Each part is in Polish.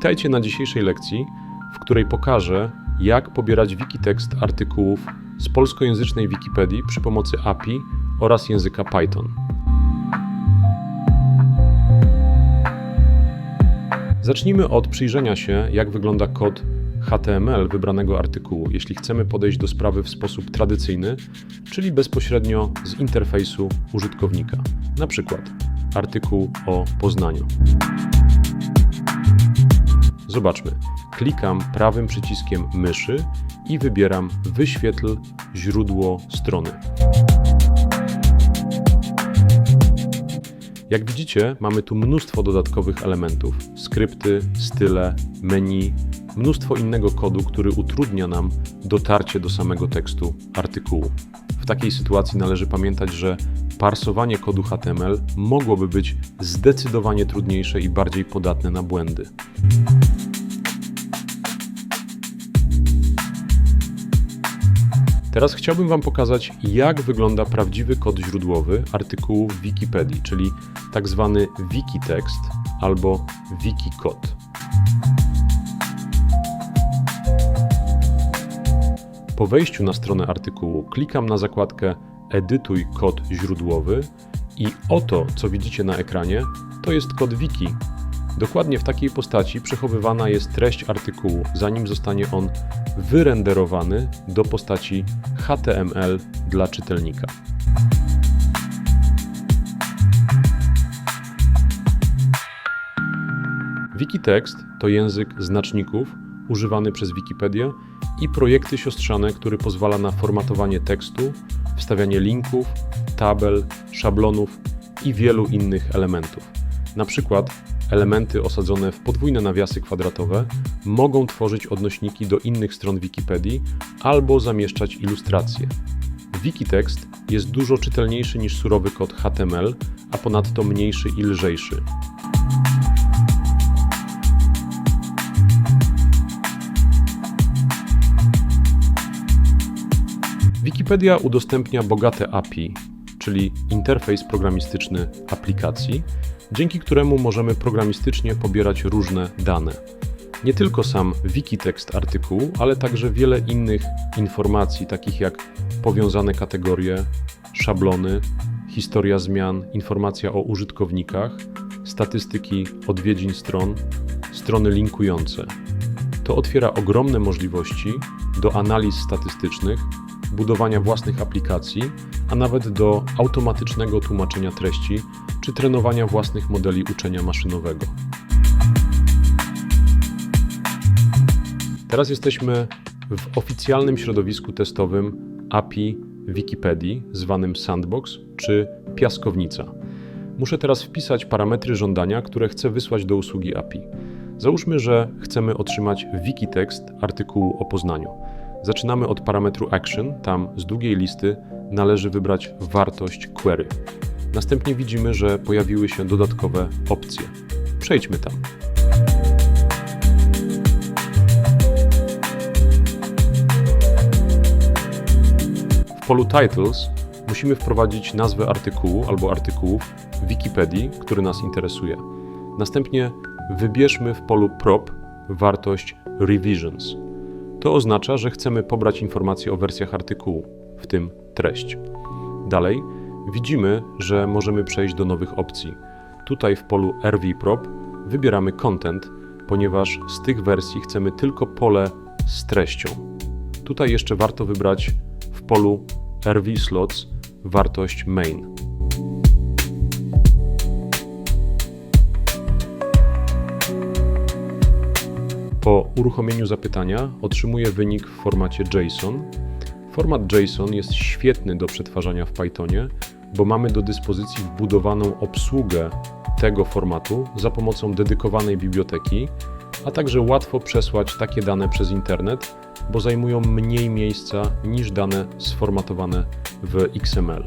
Witajcie na dzisiejszej lekcji, w której pokażę, jak pobierać wikitext artykułów z polskojęzycznej Wikipedii przy pomocy API oraz języka Python. Zacznijmy od przyjrzenia się, jak wygląda kod HTML wybranego artykułu, jeśli chcemy podejść do sprawy w sposób tradycyjny, czyli bezpośrednio z interfejsu użytkownika. Na przykład artykuł o Poznaniu. Zobaczmy. Klikam prawym przyciskiem myszy i wybieram Wyświetl źródło strony. Jak widzicie, mamy tu mnóstwo dodatkowych elementów: skrypty, style, menu, mnóstwo innego kodu, który utrudnia nam dotarcie do samego tekstu artykułu. W takiej sytuacji należy pamiętać, że parsowanie kodu HTML mogłoby być zdecydowanie trudniejsze i bardziej podatne na błędy. Teraz chciałbym Wam pokazać, jak wygląda prawdziwy kod źródłowy artykułu w Wikipedii, czyli tak zwany wikitext albo wikikod. Po wejściu na stronę artykułu klikam na zakładkę Edytuj kod źródłowy i oto, co widzicie na ekranie, to jest kod wiki. Dokładnie w takiej postaci przechowywana jest treść artykułu, zanim zostanie on wyrenderowany do postaci HTML dla czytelnika. Wikitext to język znaczników używany przez Wikipedię i projekty siostrzane, który pozwala na formatowanie tekstu, wstawianie linków, tabel, szablonów i wielu innych elementów. Na przykład elementy osadzone w podwójne nawiasy kwadratowe mogą tworzyć odnośniki do innych stron Wikipedii albo zamieszczać ilustracje. Wikitext jest dużo czytelniejszy niż surowy kod HTML, a ponadto mniejszy i lżejszy. Wikipedia udostępnia bogate API, czyli interfejs programistyczny aplikacji, dzięki któremu możemy programistycznie pobierać różne dane. Nie tylko sam wikitext artykułu, ale także wiele innych informacji, takich jak powiązane kategorie, szablony, historia zmian, informacja o użytkownikach, statystyki odwiedzin stron, strony linkujące. To otwiera ogromne możliwości do analiz statystycznych, budowania własnych aplikacji, a nawet do automatycznego tłumaczenia treści czy trenowania własnych modeli uczenia maszynowego. Teraz jesteśmy w oficjalnym środowisku testowym API Wikipedii, zwanym Sandbox czy Piaskownica. Muszę teraz wpisać parametry żądania, które chcę wysłać do usługi API. Załóżmy, że chcemy otrzymać wikitext artykułu o Poznaniu. Zaczynamy od parametru action, tam z długiej listy należy wybrać wartość query. Następnie widzimy, że pojawiły się dodatkowe opcje. Przejdźmy tam. W polu Titles musimy wprowadzić nazwę artykułu albo artykułów w Wikipedii, który nas interesuje. Następnie wybierzmy w polu Prop wartość Revisions. To oznacza, że chcemy pobrać informacje o wersjach artykułu, w tym treść. Dalej widzimy, że możemy przejść do nowych opcji. Tutaj w polu RV-Prop wybieramy Content, ponieważ z tych wersji chcemy tylko pole z treścią. Tutaj jeszcze warto wybrać w polu RV-Slots wartość Main. Po uruchomieniu zapytania otrzymuję wynik w formacie JSON. Format JSON jest świetny do przetwarzania w Pythonie, bo mamy do dyspozycji wbudowaną obsługę tego formatu za pomocą dedykowanej biblioteki, a także łatwo przesłać takie dane przez internet, bo zajmują mniej miejsca niż dane sformatowane w XML.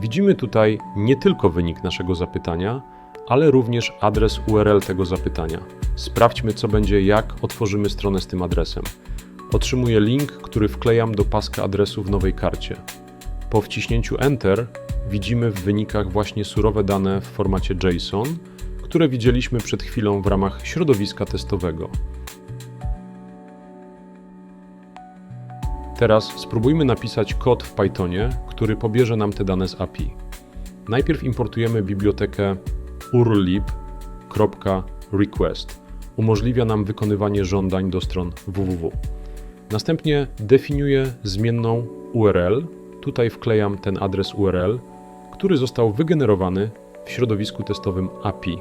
Widzimy tutaj nie tylko wynik naszego zapytania, ale również adres URL tego zapytania. Sprawdźmy, co będzie, jak otworzymy stronę z tym adresem. Otrzymuję link, który wklejam do paska adresu w nowej karcie. Po wciśnięciu Enter widzimy w wynikach właśnie surowe dane w formacie JSON, które widzieliśmy przed chwilą w ramach środowiska testowego. Teraz spróbujmy napisać kod w Pythonie, który pobierze nam te dane z API. Najpierw importujemy bibliotekę urlib.request. Umożliwia nam wykonywanie żądań do stron www. Następnie definiuję zmienną URL. Tutaj wklejam ten adres URL, który został wygenerowany w środowisku testowym API.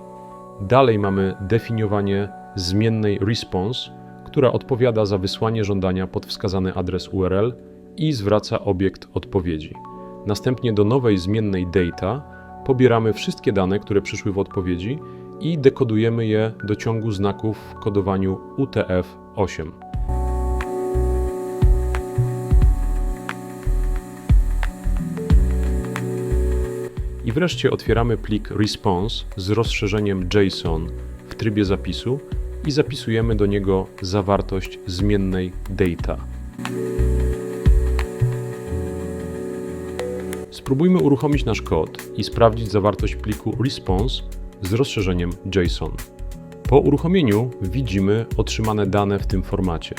Dalej mamy definiowanie zmiennej response, która odpowiada za wysłanie żądania pod wskazany adres URL i zwraca obiekt odpowiedzi. Następnie do nowej zmiennej data pobieramy wszystkie dane, które przyszły w odpowiedzi i dekodujemy je do ciągu znaków w kodowaniu UTF-8. I wreszcie otwieramy plik response z rozszerzeniem JSON w trybie zapisu i zapisujemy do niego zawartość zmiennej data. Spróbujmy uruchomić nasz kod i sprawdzić zawartość pliku response z rozszerzeniem JSON. Po uruchomieniu widzimy otrzymane dane w tym formacie.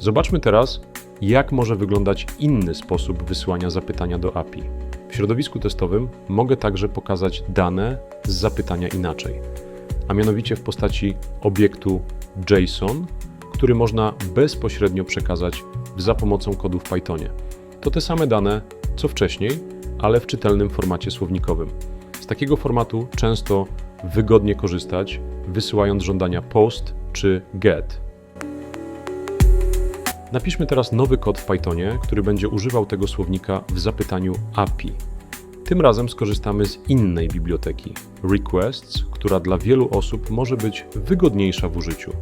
Zobaczmy teraz, jak może wyglądać inny sposób wysyłania zapytania do API. W środowisku testowym mogę także pokazać dane z zapytania inaczej, a mianowicie w postaci obiektu JSON, który można bezpośrednio przekazać za pomocą kodu w Pythonie. To te same dane co wcześniej, ale w czytelnym formacie słownikowym. Z takiego formatu często wygodnie korzystać, wysyłając żądania POST czy GET. Napiszmy teraz nowy kod w Pythonie, który będzie używał tego słownika w zapytaniu API. Tym razem skorzystamy z innej biblioteki Requests, która dla wielu osób może być wygodniejsza w użyciu.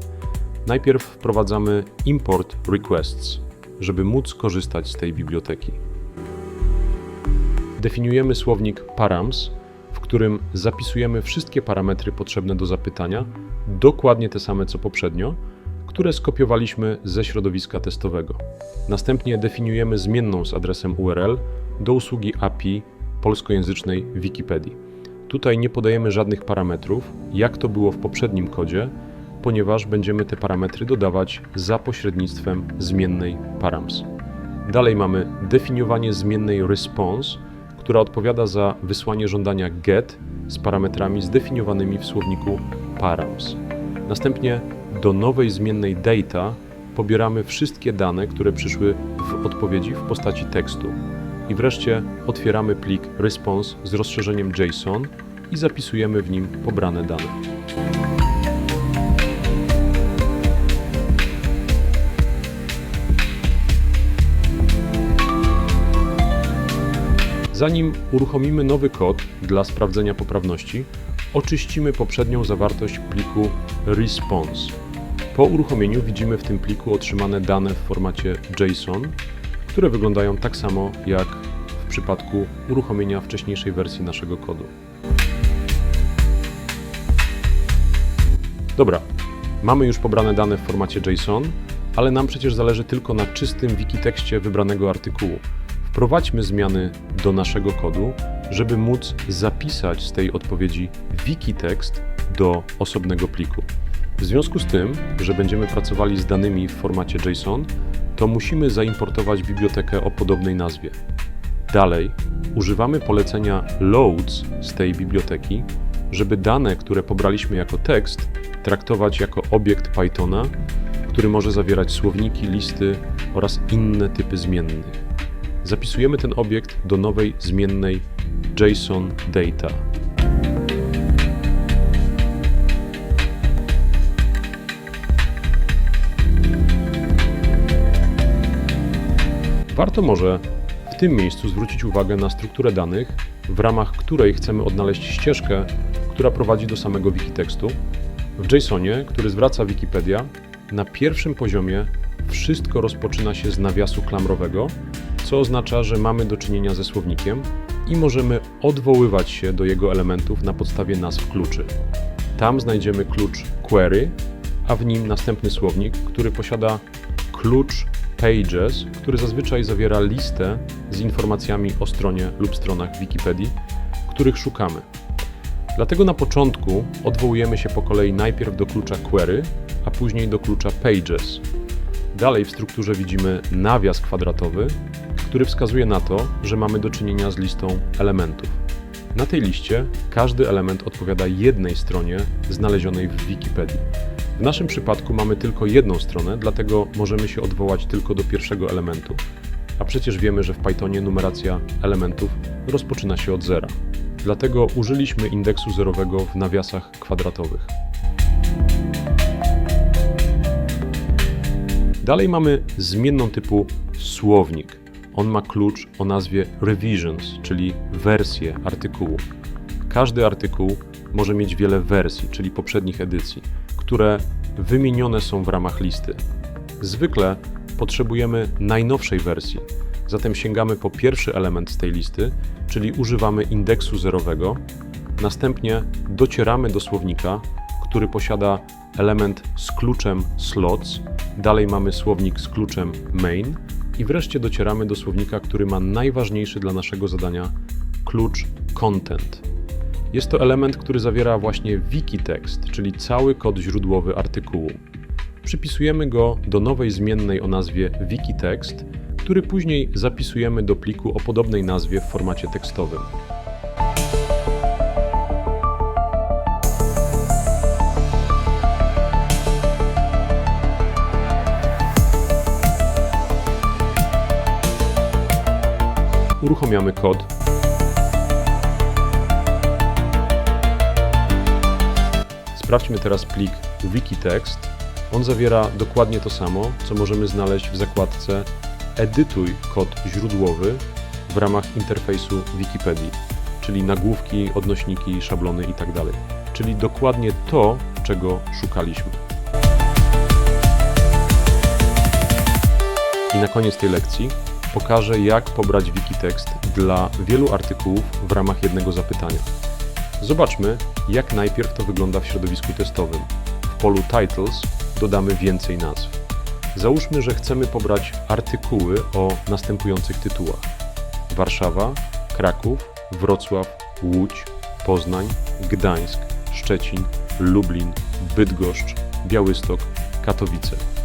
Najpierw wprowadzamy import requests, żeby móc korzystać z tej biblioteki. Definiujemy słownik params, w którym zapisujemy wszystkie parametry potrzebne do zapytania, dokładnie te same co poprzednio, które skopiowaliśmy ze środowiska testowego. Następnie definiujemy zmienną z adresem URL do usługi API polskojęzycznej Wikipedii. Tutaj nie podajemy żadnych parametrów, jak to było w poprzednim kodzie, ponieważ będziemy te parametry dodawać za pośrednictwem zmiennej params. Dalej mamy definiowanie zmiennej response, która odpowiada za wysłanie żądania get z parametrami zdefiniowanymi w słowniku params. Następnie do nowej zmiennej data pobieramy wszystkie dane, które przyszły w odpowiedzi w postaci tekstu. I wreszcie otwieramy plik response z rozszerzeniem JSON i zapisujemy w nim pobrane dane. Zanim uruchomimy nowy kod dla sprawdzenia poprawności, oczyścimy poprzednią zawartość pliku response. Po uruchomieniu widzimy w tym pliku otrzymane dane w formacie JSON, które wyglądają tak samo jak w przypadku uruchomienia wcześniejszej wersji naszego kodu. Dobra, mamy już pobrane dane w formacie JSON, ale nam przecież zależy tylko na czystym wikitekście wybranego artykułu. Wprowadźmy zmiany do naszego kodu, żeby móc zapisać z tej odpowiedzi wikitekst do osobnego pliku. W związku z tym, że będziemy pracowali z danymi w formacie JSON, to musimy zaimportować bibliotekę o podobnej nazwie. Dalej używamy polecenia loads z tej biblioteki, żeby dane, które pobraliśmy jako tekst, traktować jako obiekt Pythona, który może zawierać słowniki, listy oraz inne typy zmiennych. Zapisujemy ten obiekt do nowej zmiennej JSON data. Warto może w tym miejscu zwrócić uwagę na strukturę danych, w ramach której chcemy odnaleźć ścieżkę, która prowadzi do samego wikitekstu. W JSONie, który zwraca Wikipedia, na pierwszym poziomie wszystko rozpoczyna się z nawiasu klamrowego, co oznacza, że mamy do czynienia ze słownikiem i możemy odwoływać się do jego elementów na podstawie nazw kluczy. Tam znajdziemy klucz query, a w nim następny słownik, który posiada klucz Pages, który zazwyczaj zawiera listę z informacjami o stronie lub stronach Wikipedii, których szukamy. Dlatego na początku odwołujemy się po kolei najpierw do klucza query, a później do klucza pages. Dalej w strukturze widzimy nawias kwadratowy, który wskazuje na to, że mamy do czynienia z listą elementów. Na tej liście każdy element odpowiada jednej stronie znalezionej w Wikipedii. W naszym przypadku mamy tylko jedną stronę, dlatego możemy się odwołać tylko do pierwszego elementu. A przecież wiemy, że w Pythonie numeracja elementów rozpoczyna się od zera. Dlatego użyliśmy indeksu zerowego w nawiasach kwadratowych. Dalej mamy zmienną typu słownik. On ma klucz o nazwie revisions, czyli wersję artykułu. Każdy artykuł może mieć wiele wersji, czyli poprzednich edycji, które wymienione są w ramach listy. Zwykle potrzebujemy najnowszej wersji, zatem sięgamy po pierwszy element z tej listy, czyli używamy indeksu zerowego. Następnie docieramy do słownika, który posiada element z kluczem slots, dalej mamy słownik z kluczem main i wreszcie docieramy do słownika, który ma najważniejszy dla naszego zadania klucz content. Jest to element, który zawiera właśnie wikitext, czyli cały kod źródłowy artykułu. Przypisujemy go do nowej zmiennej o nazwie wikitext, który później zapisujemy do pliku o podobnej nazwie w formacie tekstowym. Uruchamiamy kod. Sprawdźmy teraz plik wikitext. On zawiera dokładnie to samo, co możemy znaleźć w zakładce Edytuj kod źródłowy w ramach interfejsu Wikipedii, czyli nagłówki, odnośniki, szablony itd. Czyli dokładnie to, czego szukaliśmy. I na koniec tej lekcji pokażę, jak pobrać Wikitext dla wielu artykułów w ramach jednego zapytania. Zobaczmy, jak najpierw to wygląda w środowisku testowym. W polu Titles dodamy więcej nazw. Załóżmy, że chcemy pobrać artykuły o następujących tytułach: Warszawa, Kraków, Wrocław, Łódź, Poznań, Gdańsk, Szczecin, Lublin, Bydgoszcz, Białystok, Katowice.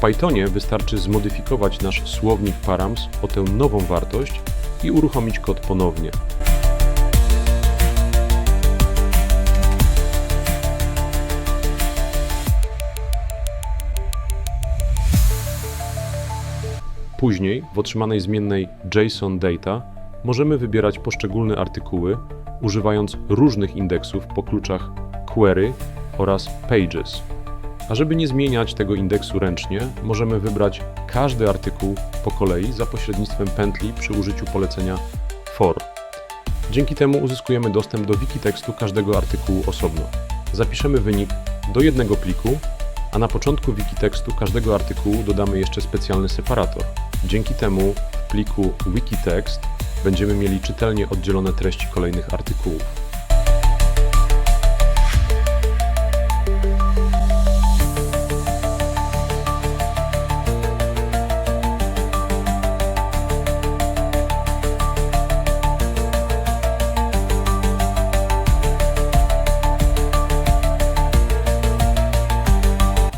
W Pythonie wystarczy zmodyfikować nasz słownik params o tę nową wartość i uruchomić kod ponownie. Później w otrzymanej zmiennej JSON Data możemy wybierać poszczególne artykuły, używając różnych indeksów po kluczach Query oraz Pages. A żeby nie zmieniać tego indeksu ręcznie, możemy wybrać każdy artykuł po kolei za pośrednictwem pętli przy użyciu polecenia for. Dzięki temu uzyskujemy dostęp do wikitekstu każdego artykułu osobno. Zapiszemy wynik do jednego pliku, a na początku wikitekstu każdego artykułu dodamy jeszcze specjalny separator. Dzięki temu w pliku wikitext będziemy mieli czytelnie oddzielone treści kolejnych artykułów.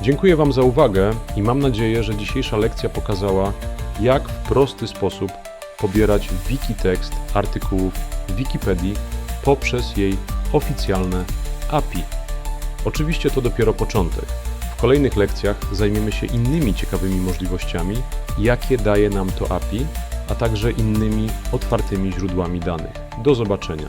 Dziękuję Wam za uwagę i mam nadzieję, że dzisiejsza lekcja pokazała, jak w prosty sposób pobierać wikitext artykułów Wikipedii poprzez jej oficjalne API. Oczywiście to dopiero początek. W kolejnych lekcjach zajmiemy się innymi ciekawymi możliwościami, jakie daje nam to API, a także innymi otwartymi źródłami danych. Do zobaczenia.